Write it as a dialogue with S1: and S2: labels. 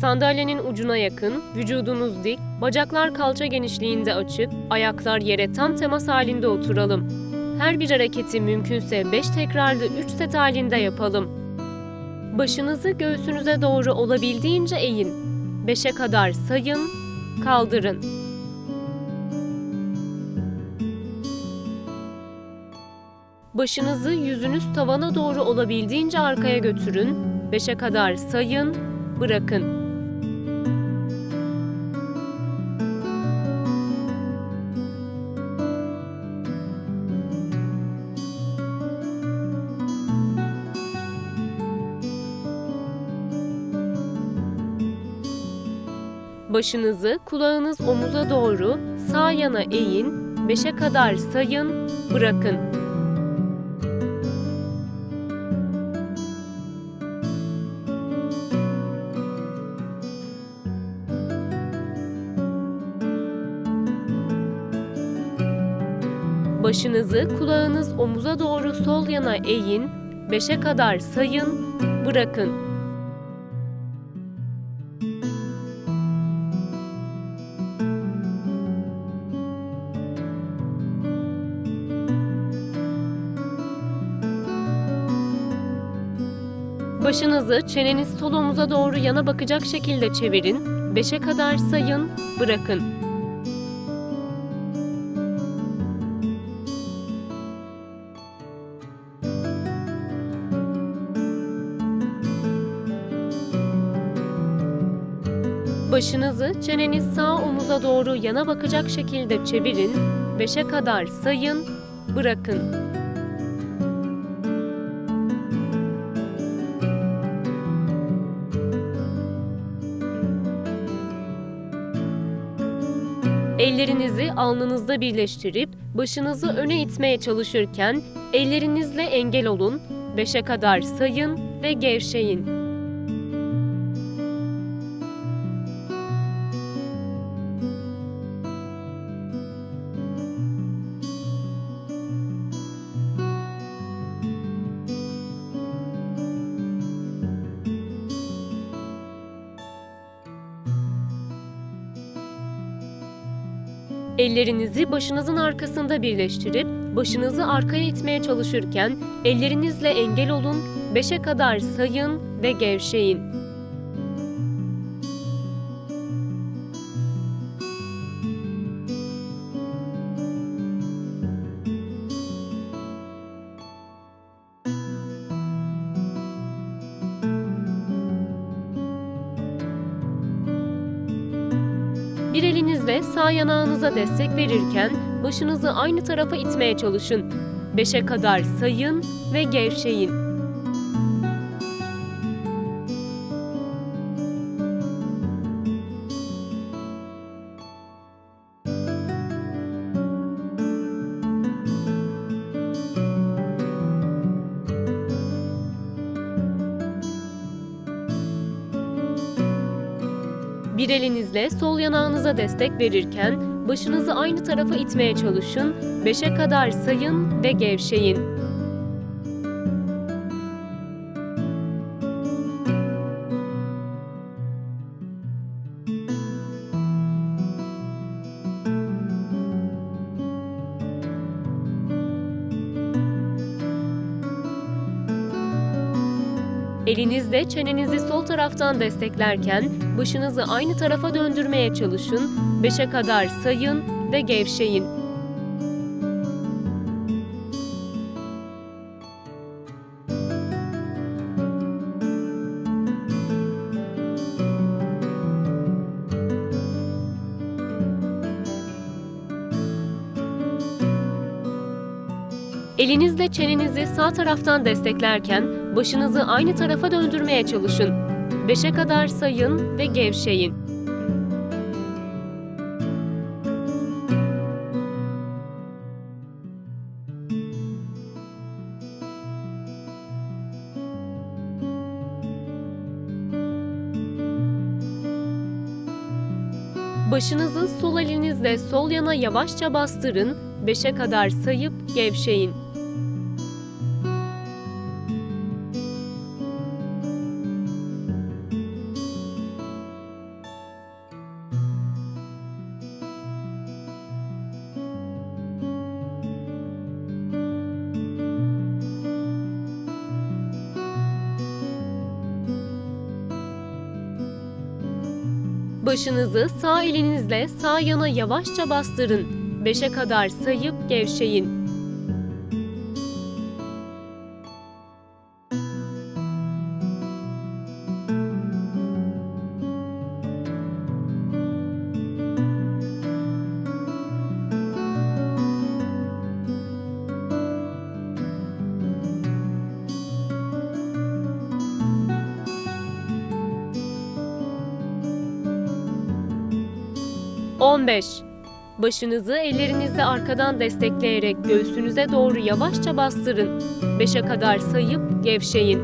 S1: Sandalyenin ucuna yakın, vücudunuz dik, bacaklar kalça genişliğinde açık, ayaklar yere tam temas halinde oturalım. Her bir hareketi mümkünse 5 tekrarlı 3 set halinde yapalım. Başınızı göğsünüze doğru olabildiğince eğin. 5'e kadar sayın, kaldırın. Başınızı yüzünüz tavana doğru olabildiğince arkaya götürün. 5'e kadar sayın, bırakın. Başınızı kulağınız omuza doğru sağ yana eğin, 5'e kadar sayın, bırakın. Başınızı kulağınız omuza doğru sol yana eğin, 5'e kadar sayın, bırakın. Başınızı çeneniz sol omuza doğru yana bakacak şekilde çevirin. 5'e kadar sayın, bırakın. Başınızı çeneniz sağ omuza doğru yana bakacak şekilde çevirin. 5'e kadar sayın, bırakın. Ellerinizi alnınızda birleştirip başınızı öne itmeye çalışırken ellerinizle engel olun. 5'e kadar sayın ve gevşeyin. Ellerinizi başınızın arkasında birleştirip başınızı arkaya itmeye çalışırken ellerinizle engel olun, 5'e kadar sayın ve gevşeyin. Bir elinizle sağ yanağınıza destek verirken başınızı aynı tarafa itmeye çalışın. 5'e kadar sayın ve gevşeyin. Bir elinizle sol yanağınıza destek verirken başınızı aynı tarafa itmeye çalışın. 5'e kadar sayın ve gevşeyin. Elinizle çenenizi sol taraftan desteklerken başınızı aynı tarafa döndürmeye çalışın. 5'e kadar sayın ve gevşeyin. Elinizle çenenizi sağ taraftan desteklerken başınızı aynı tarafa döndürmeye çalışın. 5'e kadar sayın ve gevşeyin. Başınızı sol elinizle sol yana yavaşça bastırın, 5'e kadar sayıp gevşeyin. Başınızı sağ elinizle sağ yana yavaşça bastırın. 5'e kadar sayıp gevşeyin. On beş. Başınızı ellerinizle arkadan destekleyerek göğsünüze doğru yavaşça bastırın. 5'e kadar sayıp gevşeyin.